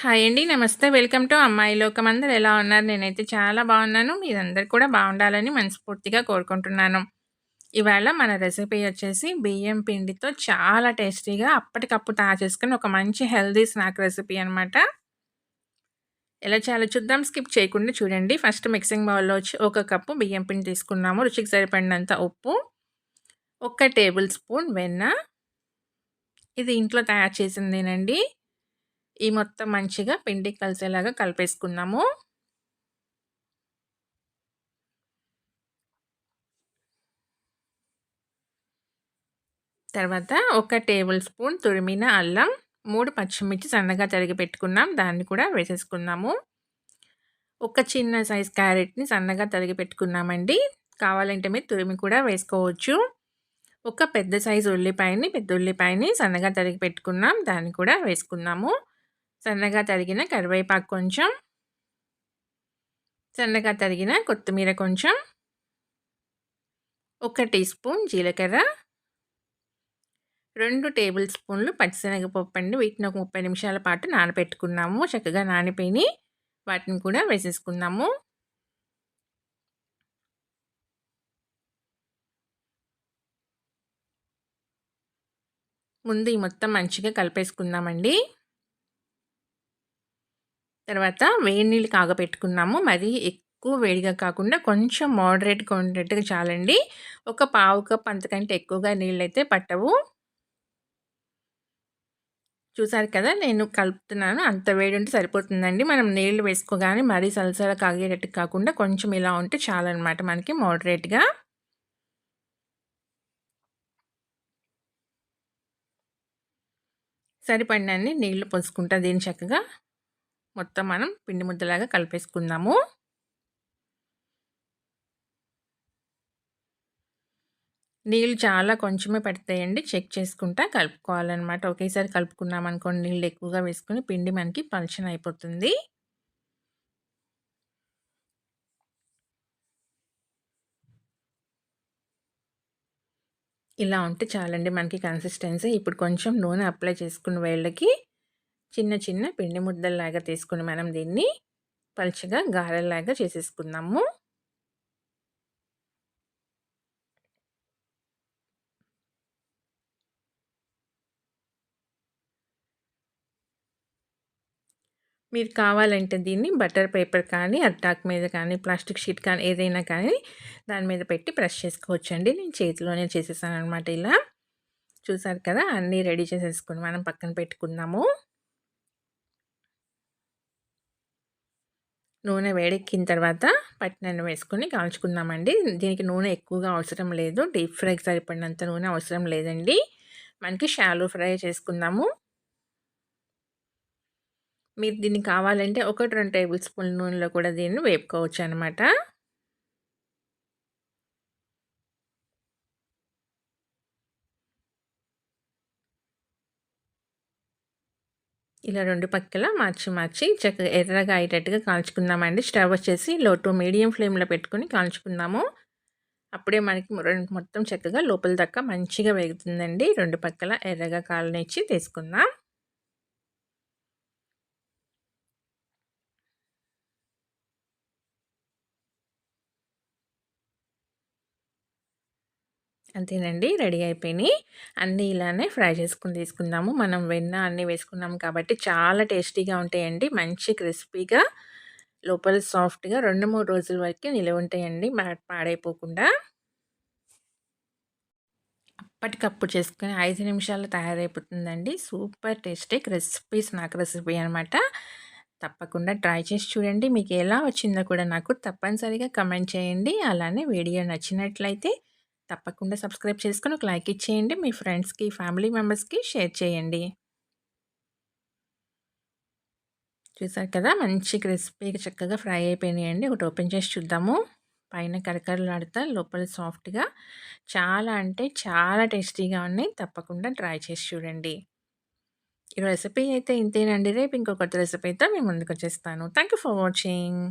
Hi అండి. నమస్తే. Welcome to అమ్మాయి లోకం. అందరు ఎలా ఉన్నారు? నేనైతే చాలా బాగున్నాను. మీరందరు కూడా బాగుండాలని మనస్ఫూర్తిగా కోరుకుంటున్నాను. ఇవాళ మన రెసిపీ వచ్చేసి బియ్యం పిండితో చాలా టేస్టీగా అప్పటికప్పుడు తయారు చేసుకుని ఒక మంచి హెల్దీ స్నాక్ రెసిపీ అనమాట. ఎలా చాలా చూద్దాం. స్కిప్ చేయకుండా చూడండి. ఫస్ట్ మిక్సింగ్ బౌల్‌లో వచ్చి ఒక కప్పు బియ్యం పిండి తీసుకున్నాము. రుచికి సరిపడినంత ఉప్పు, ఒక టేబుల్ స్పూన్ వెన్న. ఇది ఇంట్లో తయారు చేసిందేనండి. ఈ మొత్తం మంచిగా పిండికి కలిసేలాగా కలిపేసుకున్నాము. తర్వాత ఒక టేబుల్ స్పూన్ తురిమిన అల్లం, మూడు పచ్చిమిర్చి సన్నగా తరిగి పెట్టుకున్నాం. దాన్ని కూడా వేసేసుకున్నాము. ఒక చిన్న సైజ్ క్యారెట్‌ని సన్నగా తరిగి పెట్టుకున్నామండి. కావాలంటే మీరు తురిమి కూడా వేసుకోవచ్చు. ఒక పెద్ద సైజు ఉల్లిపాయని, పెద్ద ఉల్లిపాయని సన్నగా తరిగి పెట్టుకున్నాం. దాన్ని కూడా వేసుకున్నాము. సన్నగా తరిగిన కరివేపాకు కొంచెం, సన్నగా తరిగిన కొత్తిమీర కొంచెం, ఒక టీ స్పూన్ జీలకర్ర, రెండు టేబుల్ స్పూన్లు పచ్చిశనగపప్పు అండి. వీటిని ఒక 30 నిమిషాల పాటు నానబెట్టుకున్నాము. చక్కగా నానిపోయి వాటిని కూడా వేసేసుకున్నాము ముందు ఈ మొత్తం మంచిగా కలిపేసుకుందామండి. తర్వాత వేడి నీళ్ళు కాగపెట్టుకున్నాము. మరి ఎక్కువ వేడిగా కాకుండా కొంచెం మోడరేట్‌గా ఉండేట్టుగా చాలండి. ఒక పావు కప్ అంతకంటే ఎక్కువగా నీళ్ళైతే పట్టవు. చూసారు కదా! నేను కలుపుతున్నాను. అంత వేడి ఉంటే సరిపోతుందండి. మనం నీళ్ళు వేసుకోగానే మరీ సలసల కాగేటట్టు కాకుండా కొంచెం ఇలా ఉంటే చాలన్నమాట మనకి మోడరేట్‌గా. సరిపడినన్ని నీళ్ళు పోసుకుంటా దీన్ని చక్కగా మొత్తం మనం పిండి ముద్దలాగా కలిపేసుకుందాము. నీళ్ళు చాలా కొంచెమే పడతాయండి. చెక్ చేసుకుంటా కలుపుకోవాలన్నమాట ఒకేసారి కలుపుకున్నామనుకోండి నీళ్ళు ఎక్కువగా వేసుకుని పిండి మనకి పలచన అయిపోతుంది. ఇలా ఉంటే చాలండి మనకి కన్సిస్టెన్సీ. ఇప్పుడు కొంచెం నూనె అప్లై చేసుకున్న వేళ్ళకి చిన్న చిన్న పిండి ముద్దల్లాగా తీసుకొని మనం దీన్ని పలుచగా గారెల్లాగా చేసేసుకుందాము. మీరు కావాలంటే దీన్ని బటర్ పేపర్ కానీ, అట్టాక్ మీద కానీ, ప్లాస్టిక్ షీట్ కానీ ఏదైనా కానీ దాని మీద పెట్టి ప్రెస్ చేసుకోవచ్చండి. నేను చేతిలోనే చేసేసాననమాట ఇలా. చూసారు కదా! అన్నీ రెడీ చేసేసుకుని మనం పక్కన పెట్టుకుందాము. నూనె వేడెక్కిన తర్వాత పట్టినన్ను వేసుకుని కాల్చుకుందామండి. దీనికి నూనె ఎక్కువగా అవసరం లేదు. డీప్ ఫ్రైకి సరిపడినంత నూనె అవసరం లేదండి. మనకి షాలో ఫ్రై చేసుకుందాము. మీరు దీన్ని కావాలంటే 1, 2 టేబుల్ స్పూన్ నూనెలో కూడా దీన్ని వేపుకోవచ్చు అనమాట ఇలా రెండు పక్కల మార్చి మార్చి చక్కగా ఎర్రగా అయ్యేటట్టుగా కాల్చుకుందామండి. స్టవ్ వచ్చేసి లో టు మీడియం ఫ్లేమ్‌లో పెట్టుకొని కాల్చుకుందాము. అప్పుడే మనకి మొత్తం చక్కగా లోపల దాకా మంచిగా వేగుతుందండి. రెండు పక్కల ఎర్రగా కాలనిచ్చి తీసుకుందాం. అంతేనండి రెడీ అయిపోయినాయి. అన్నీ ఇలానే ఫ్రై చేసుకుని తీసుకుందాము. మనం వెన్న అన్నీ వేసుకున్నాం కాబట్టి చాలా టేస్టీగా ఉంటాయండి. మంచి క్రిస్పీగా లోపల సాఫ్ట్‌గా 2, 3 రోజుల వరకు నిలవ ఉంటాయండి. పాడైపోకుండా. అప్పటికప్పుడు చేసుకుని ఐదు నిమిషాల్లో తయారైపోతుందండి. Super tasty crispy snack recipe అనమాట. తప్పకుండా ట్రై చేసి చూడండి. మీకు ఎలా వచ్చిందో కూడా నాకు తప్పనిసరిగా కమెంట్ చేయండి. అలానే వీడియో నచ్చినట్లయితే తప్పకుండా సబ్స్క్రైబ్ చేసుకొని ఒక లైక్ ఇచ్చేయండి. మీ ఫ్రెండ్స్‌కి, ఫ్యామిలీ మెంబర్స్‌కి షేర్ చేయండి. చూసారు కదా! మంచి క్రిస్పీగా చక్కగా ఫ్రై అయిపోయినాయండి. ఒకటి ఓపెన్ చేసి చూద్దాము. పైన కరకరలాడుతా లోపల సాఫ్ట్‌గా చాలా అంటే చాలా టేస్టీగా ఉన్నాయి. తప్పకుండా ట్రై చేసి చూడండి. ఈ రెసిపీ అయితే ఇంతేనండి. రేపు ఇంకొక కొత్త మేము ముందుకు ముందుకొచ్చేస్తాను. Thank you for watching.